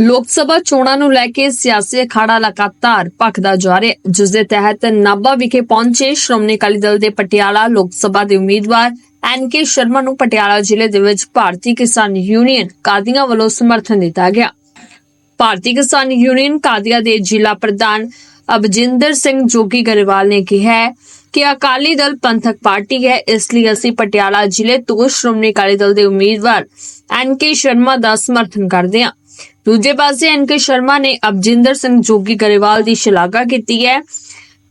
ਲੋਕ ਸਭਾ ਚੋਣਾਂ ਨੂੰ ਲੈ ਕੇ ਸਿਆਸੀ ਅਖਾੜਾ ਲਗਾਤਾਰ ਭਖਦਾ ਜਾ ਰਿਹਾ ਜਿਸ ਦੇ ਤਹਿਤ ਨਾਭਾ ਵਿਖੇ ਪਹੁੰਚੇ ਸ਼੍ਰੋਮਣੀ ਅਕਾਲੀ ਦਲ ਦੇ ਪਟਿਆਲਾ ਲੋਕ ਸਭਾ ਦੇ ਉਮੀਦਵਾਰ ਐਨ ਕੇ ਸ਼ਰਮਾ ਨੂੰ ਪਟਿਆਲਾ ਜ਼ਿਲ੍ਹੇ ਦੇ ਵਿੱਚ ਭਾਰਤੀ ਕਿਸਾਨ ਯੂਨੀਅਨ ਕਾਦੀਆਂ ਵੱਲੋਂ ਸਮਰਥਨ ਦਿੱਤਾ ਗਿਆ। ਭਾਰਤੀ ਕਿਸਾਨ ਯੂਨੀਅਨ ਕਾਦੀਆਂ ਦੇ ਜ਼ਿਲ੍ਹਾ ਪ੍ਰਧਾਨ ਅਬਜਿੰਦਰ ਸਿੰਘ ਜੋਗੀ ਗਰੇਵਾਲ ਨੇ ਕਿਹਾ ਕਿ ਅਕਾਲੀ ਦਲ ਪੰਥਕ ਪਾਰਟੀ ਹੈ, ਇਸ ਲਈ ਅਸੀਂ ਪਟਿਆਲਾ ਜ਼ਿਲ੍ਹੇ ਤੋਂ ਸ਼੍ਰੋਮਣੀ ਅਕਾਲੀ ਦਲ ਦੇ ਉਮੀਦਵਾਰ ਐਨ ਕੇ ਸ਼ਰਮਾ ਦਾ ਸਮਰਥਨ ਕਰਦੇ ਹਾਂ। ਦੂਜੇ ਪਾਸੇ ਐਨ ਕੇ ਸ਼ਰਮਾ ਨੇ ਅਬਜਿੰਦਰ ਸਿੰਘ ਜੋਗੀ ਗਰੇਵਾਲ ਦੀ ਸ਼ਲਾਘਾ ਕੀਤੀ ਹੈ।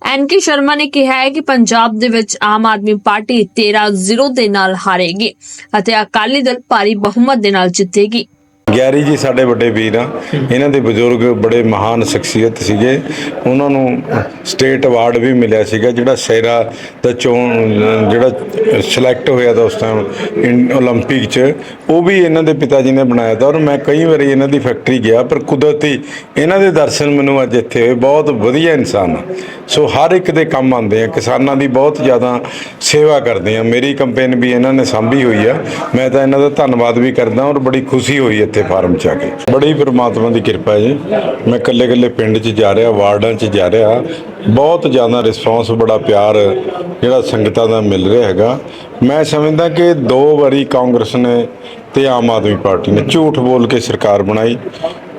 ਐਨ ਕੇ ਸ਼ਰਮਾ ਨੇ ਕਿਹਾ ਹੈ ਕਿ ਪੰਜਾਬ ਦੇ ਵਿੱਚ ਆਮ ਆਦਮੀ ਪਾਰਟੀ 13-0 ਦੇ ਨਾਲ ਹਾਰੇਗੀ ਅਤੇ ਅਕਾਲੀ ਦਲ ਭਾਰੀ ਬਹੁਮਤ ਦੇ ਨਾਲ ਜਿੱਤੇਗੀ। ਗਿਆਰੀ ਜੀ ਸਾਡੇ ਵੱਡੇ ਵੀਰ ਆ ਇਹਨਾਂ ਦੇ ਬਜ਼ੁਰਗ ਬੜੇ ਮਹਾਨ ਸ਼ਖਸੀਅਤ ਸੀਗੇ ਉਹਨਾਂ ਨੂੰ ਸਟੇਟ ਅਵਾਰਡ ਵੀ ਮਿਲਿਆ ਸੀਗਾ ਜਿਹੜਾ ਸੈਰਾ ਦਾ ਚੋਣ ਅਹ, ਜਿਹੜਾ ਸਿਲੈਕਟ ਹੋਇਆ ਤਾਂ ਉਸ ਟਾਈਮ 올림픽 'ਚ ਉਹ ਵੀ ਇਹਨਾਂ ਦੇ ਪਿਤਾ ਜੀ ਨੇ ਬਣਾਇਆ ਤਾ ਔਰ ਮੈਂ ਕਈ ਵਾਰੀ ਇਹਨਾਂ ਦੀ ਫੈਕਟਰੀ ਗਿਆ ਪਰ ਕੁਦਰਤੀ ਇਹਨਾਂ ਦੇ ਦਰਸ਼ਨ ਮੈਨੂੰ ਅੱਜ ਇੱਥੇ ਹੋਏ ਬਹੁਤ ਵਧੀਆ ਇਨਸਾਨ ਆ ਸੋ ਹਰ ਇੱਕ ਦੇ ਕੰਮ ਆਉਂਦੇ ਆ ਕਿਸਾਨਾਂ ਦੀ ਬਹੁਤ ਜ਼ਿਆਦਾ ਸੇਵਾ ਕਰਦੇ ਆ ਮੇਰੀ ਕੰਪੇਨ ਵੀ ਇਹਨਾਂ ਨੇ ਸਾਂਭੀ ਹੋਈ ਆ ਮੈਂ ਤਾਂ ਇਹਨਾਂ ਦਾ ਧੰਨਵਾਦ ਵੀ ਕਰਦਾ ਔਰ ਬੜੀ ਖੁਸ਼ੀ ਹੋਈ ਇੱਥੇ ਫਾਰਮ 'ਚ ਆ ਕੇ। ਬੜੀ ਪ੍ਰਮਾਤਮਾ ਦੀ ਕਿਰਪਾ ਜੀ। ਮੈਂ ਇਕੱਲੇ ਇਕੱਲੇ ਪਿੰਡ 'ਚ ਜਾ ਰਿਹਾ, ਵਾਰਡਾਂ 'ਚ ਜਾ ਰਿਹਾ। ਬਹੁਤ ਜ਼ਿਆਦਾ ਰਿਸਪੌਂਸ ਬੜਾ ਪਿਆਰ ਜਿਹੜਾ ਸੰਗਤਾਂ ਦਾ ਮਿਲ ਰਿਹਾ ਹੈਗਾ। ਮੈਂ ਸਮਝਦਾ ਕਿ ਦੋ ਵਾਰੀ ਕਾਂਗਰਸ ਨੇ ਤੇ ਆਮ ਆਦਮੀ ਪਾਰਟੀ ਨੇ ਝੂਠ ਬੋਲ ਕੇ ਸਰਕਾਰ ਬਣਾਈ।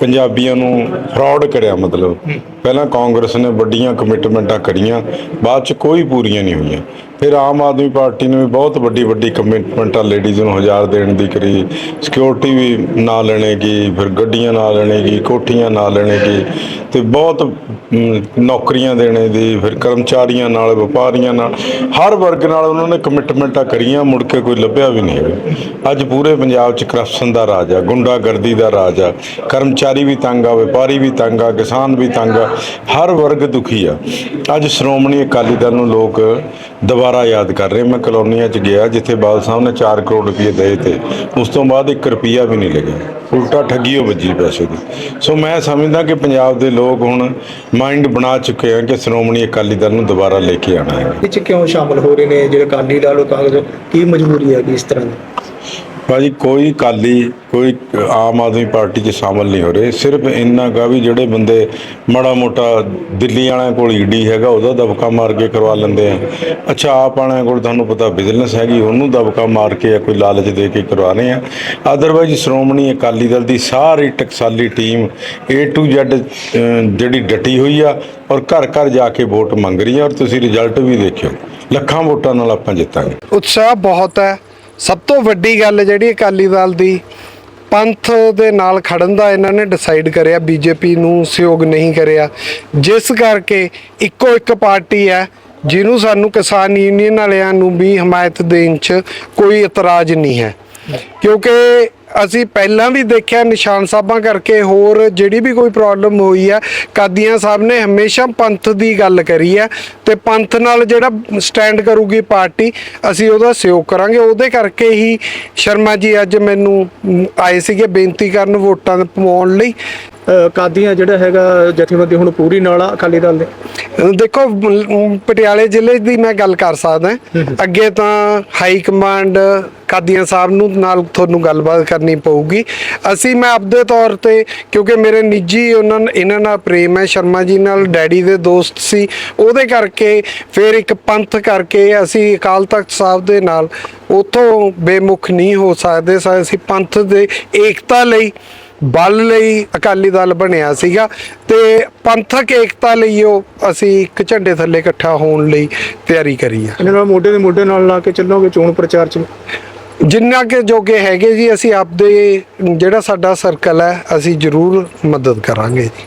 ਪੰਜਾਬੀਆਂ ਨੂੰ ਫਰਾਡ ਕਰਿਆ ਮਤਲਬ। ਪਹਿਲਾਂ ਕਾਂਗਰਸ ਨੇ ਵੱਡੀਆਂ ਕਮਿਟਮੈਂਟਾਂ ਕਰੀਆਂ, ਬਾਅਦ ਚ ਕੋਈ ਪੂਰੀਆਂ ਨਹੀਂ ਹੋਈਆਂ। ਫਿਰ ਆਮ ਆਦਮੀ ਪਾਰਟੀ ਨੇ ਵੀ ਬਹੁਤ ਵੱਡੀ ਵੱਡੀ ਕਮਿਟਮੈਂਟਾਂ ਲੇਡੀਜ਼ ਨੂੰ ਹਜ਼ਾਰ ਦੇਣ ਦੀ ਕਰੀ। ਸਿਕਿਉਰਿਟੀ ਵੀ ਨਾ ਲੈਣੇਗੀ, ਫਿਰ ਗੱਡੀਆਂ ਨਾ ਲੈਣੇਗੀ, ਕੋਠੀਆਂ ਨਾ ਲੈਣੇਗੀ ਤੇ ਬਹੁਤ ਨੌਕਰੀਆਂ ਦੇਣੇ ਦੀ, ਫਿਰ ਕਰਮਚਾਰੀਆਂ ਨਾਲ, ਵਪਾਰੀਆਂ ਨਾਲ। ਹਰ ਵਰਗ ਨਾਲ ਉਹਨਾਂ ਨੇ ਕਮਿਟਮੈਂਟਾਂ ਕਰੀਆਂ, ਮੁੜ ਕੇ ਕੋਈ ਲੱਭਿਆ ਵੀ ਨਹੀਂ ਹੈਗਾ। ਅੱਜ ਪੂਰੇ ਪੰਜਾਬ 'ਚ ਕਰਪਸ਼ਨ ਦਾ ਰਾਜ ਆ, ਗੁੰਡਾਗਰਦੀ ਦਾ ਰਾਜ ਆ। ਕਰਮਚਾਰੀ ਵੀ ਤੰਗ ਆ, ਵਪਾਰੀ ਵੀ ਤੰਗ ਆ, ਕਿਸਾਨ ਵੀ ਤੰਗ ਆ। ਹਰ ਵਰਗ ਦੁਖੀ ਆ। ਅੱਜ ਸ਼੍ਰੋਮਣੀ ਅਕਾਲੀ ਦਲ ਨੂੰ ਲੋਕ ਦੁਬਾਰਾ ਯਾਦ ਕਰ ਰਹੇ। ਮੈਂ ਕਲੋਨੀਆਂ 'ਚ ਗਿਆ ਜਿੱਥੇ ਬਾਲ ਸਾਹਿਬ ਨੇ 4 ਕਰੋੜ ਰੁਪਏ ਦੇ ਤੇ ਉਸ ਤੋਂ ਬਾਅਦ 1 ਰੁਪਿਆ ਵੀ ਨਹੀਂ ਲੱਗਿਆ। ਉਲਟਾ ਠੱਗੀ ਹੋ ਵੱਜੀ ਪੈਸੇ ਦੀ। ਸੋ ਮੈਂ ਸਮਝਦਾ ਕਿ ਪੰਜਾਬ ਦੇ ਲੋਕ ਹੁਣ ਮਾਈਂਡ ਬਣਾ ਚੁੱਕੇ ਆ ਕਿ ਸ਼੍ਰੋਮਣੀ ਅਕਾਲੀ ਦਲ ਨੂੰ ਦੁਬਾਰਾ ਲੈ ਕੇ ਆਉਣਾ ਹੈ। ਵਿੱਚ ਕਿਉਂ ਸ਼ਾਮਲ ਹੋ ਰਹੇ ਨੇ? ਜਿਹੜੇ ਅਕਾਲੀ ਦਲ, ਕਾਂਗਰਸ, ਕੀ ਮਜਬੂਰੀ ਹੈਗੀ ਇਸ ਤਰ੍ਹਾਂ ਦੀ? ਭਾਜੀ ਕੋਈ ਕਾਲੀ ਕੋਈ ਆਮ ਆਦਮੀ ਪਾਰਟੀ 'ਚ ਸ਼ਾਮਲ ਨਹੀਂ ਹੋ ਰਹੇ। ਸਿਰਫ ਇੰਨਾ ਕਾ ਵੀ ਜਿਹੜੇ ਬੰਦੇ ਮਾੜਾ ਮੋਟਾ ਦਿੱਲੀ ਵਾਲਿਆਂ ਕੋਲ ਈਡੀ ਹੈਗਾ, ਉਹਦਾ ਦਬਕਾ ਮਾਰ ਕੇ ਕਰਵਾ ਲੈਂਦੇ ਆ। ਅੱਛਾ, ਆਪ ਵਾਲਿਆਂ ਕੋਲ ਤੁਹਾਨੂੰ ਪਤਾ ਬਿਜ਼ਨਸ ਹੈਗੀ, ਉਹਨੂੰ ਦਬਕਾ ਮਾਰ ਕੇ ਜਾਂ ਕੋਈ ਲਾਲਚ ਦੇ ਕੇ ਕਰਵਾ ਰਹੇ ਆ। ਅਦਰਵਾਈਜ਼ ਸ਼੍ਰੋਮਣੀ ਅਕਾਲੀ ਦਲ ਦੀ ਸਾਰੀ Taksali team A to Z ਜਿਹੜੀ ਡਟੀ ਹੋਈ ਆ, ਔਰ ਘਰ ਘਰ ਜਾ ਕੇ ਵੋਟ ਮੰਗ ਰਹੀ ਆ ਔਰ ਤੁਸੀਂ ਰਿਜ਼ਲਟ ਵੀ ਦੇਖਿਓ। ਲੱਖਾਂ ਵੋਟਾਂ ਨਾਲ ਆਪਾਂ ਜਿੱਤਾਂਗੇ। ਉਤਸ਼ਾਹ ਬਹੁਤ ਹੈ। ਸਭ ਤੋਂ ਵੱਡੀ ਗੱਲ ਜਿਹੜੀ ਅਕਾਲੀ ਦਲ ਦੀ ਪੰਥ ਦੇ ਨਾਲ ਖੜਨ ਦਾ ਇਹਨਾਂ ਨੇ ਡਿਸਾਈਡ ਕਰਿਆ ਬੀਜੇਪੀ ਨੂੰ ਸਹਿਯੋਗ ਨਹੀਂ ਕਰਿਆ। ਜਿਸ ਕਰਕੇ ਇੱਕੋ ਇੱਕ ਪਾਰਟੀ ਹੈ ਜਿਹਨੂੰ ਸਾਨੂੰ ਕਿਸਾਨ ਯੂਨੀਅਨ ਵਾਲਿਆਂ ਨੂੰ ਵੀ ਹਮਾਇਤ ਦੇਣ 'ਚ ਕੋਈ ਇਤਰਾਜ਼ ਨਹੀਂ ਹੈ। ਕਿਉਂਕਿ ਅਸੀਂ ਪਹਿਲਾਂ ਵੀ ਦੇਖਿਆ ਨਿਸ਼ਾਨ ਸਾਹਿਬਾਂ ਕਰਕੇ ਹੋਰ ਜਿਹੜੀ ਵੀ ਕੋਈ ਪ੍ਰੋਬਲਮ ਹੋਈ ਆ ਕਾਦੀਆਂ ਸਾਹਿਬ ਨੇ ਹਮੇਸ਼ਾ ਪੰਥ ਦੀ ਗੱਲ ਕਰੀ ਹੈ ਤੇ ਪੰਥ ਨਾਲ ਜਿਹੜਾ ਸਟੈਂਡ ਕਰੂਗੀ ਪਾਰਟੀ, ਅਸੀਂ ਉਹਦਾ ਸਹਿਯੋਗ ਕਰਾਂਗੇ। ਉਹਦੇ ਕਰਕੇ ਹੀ ਸ਼ਰਮਾ ਜੀ ਅੱਜ ਮੈਨੂੰ ਆਏ ਸੀਗੇ ਬੇਨਤੀ ਕਰਨ ਵੋਟਾਂ ਪਵਾਉਣ ਲਈ। ਕਾਦੀਆਂ ਜਿਹੜਾ ਹੈਗਾ ਜਥੇਬੰਦੀ ਹੁਣ ਪੂਰੀ ਨਾਲ ਆ ਅਕਾਲੀ ਦਲ ਦੇ? ਦੇਖੋ ਪਟਿਆਲੇ ਜ਼ਿਲ੍ਹੇ ਦੀ ਮੈਂ ਗੱਲ ਕਰ ਸਕਦਾ ਅੱਗੇ ਤਾਂ ਹਾਈ ਕਮਾਂਡ ਕਾਦੀਆਂ ਸਾਹਿਬ ਨੂੰ ਨਾਲ ਤੁਹਾਨੂੰ ਗੱਲਬਾਤ ਕਰਨੀ ਪਊਗੀ। ਅਸੀਂ ਮੈਂ ਆਪਦੇ ਤੌਰ ਤੇ ਕਿਉਂਕਿ ਮੇਰੇ ਨਿੱਜੀ ਉਹਨਾਂ ਇਹਨਾਂ ਨਾਲ ਪ੍ਰੇਮ ਹੈ ਸ਼ਰਮਾ ਜੀ ਨਾਲ ਡੈਡੀ ਦੇ ਦੋਸਤ ਸੀ ਉਹਦੇ ਕਰਕੇ ਫਿਰ ਇੱਕ ਪੰਥ ਕਰਕੇ ਅਸੀਂ ਅਕਾਲ ਤਖਤ ਸਾਹਿਬ ਦੇ ਨਾਲ ਉਥੋਂ ਬੇਮੁਖ ਨਹੀਂ ਹੋ ਸਕਦੇ। ਸਾ ਅਸੀਂ ਪੰਥ ਦੇ ਏਕਤਾ ਲਈ ਬਲ ਲਈ ਅਕਾਲੀ ਦਲ ਬਣਿਆ ਸੀਗਾ ਤੇ ਪੰਥਕ ਏਕਤਾ ਲਈ ਉਹ ਅਸੀਂ ਇੱਕ ਝੰਡੇ ਥੱਲੇ ਇਕੱਠਾ ਹੋਣ ਲਈ ਤਿਆਰੀ ਕਰੀ ਆ। ਇਹਨਾਂ ਨਾਲ ਮੋਢੇ ਦੇ ਮੋਢੇ ਨਾਲ ਲਾ ਕੇ ਚੱਲੋਗੇ ਚੋਣ ਪ੍ਰਚਾਰ 'ਚ? ਜਿੰਨਾ ਕਿ ਜੋਗੇ ਹੈਗੇ ਜੀ ਅਸੀਂ ਆਪਦੇ ਜਿਹੜਾ ਸਾਡਾ ਸਰਕਲ ਹੈ ਅਸੀਂ ਜ਼ਰੂਰ ਮਦਦ ਕਰਾਂਗੇ ਜੀ।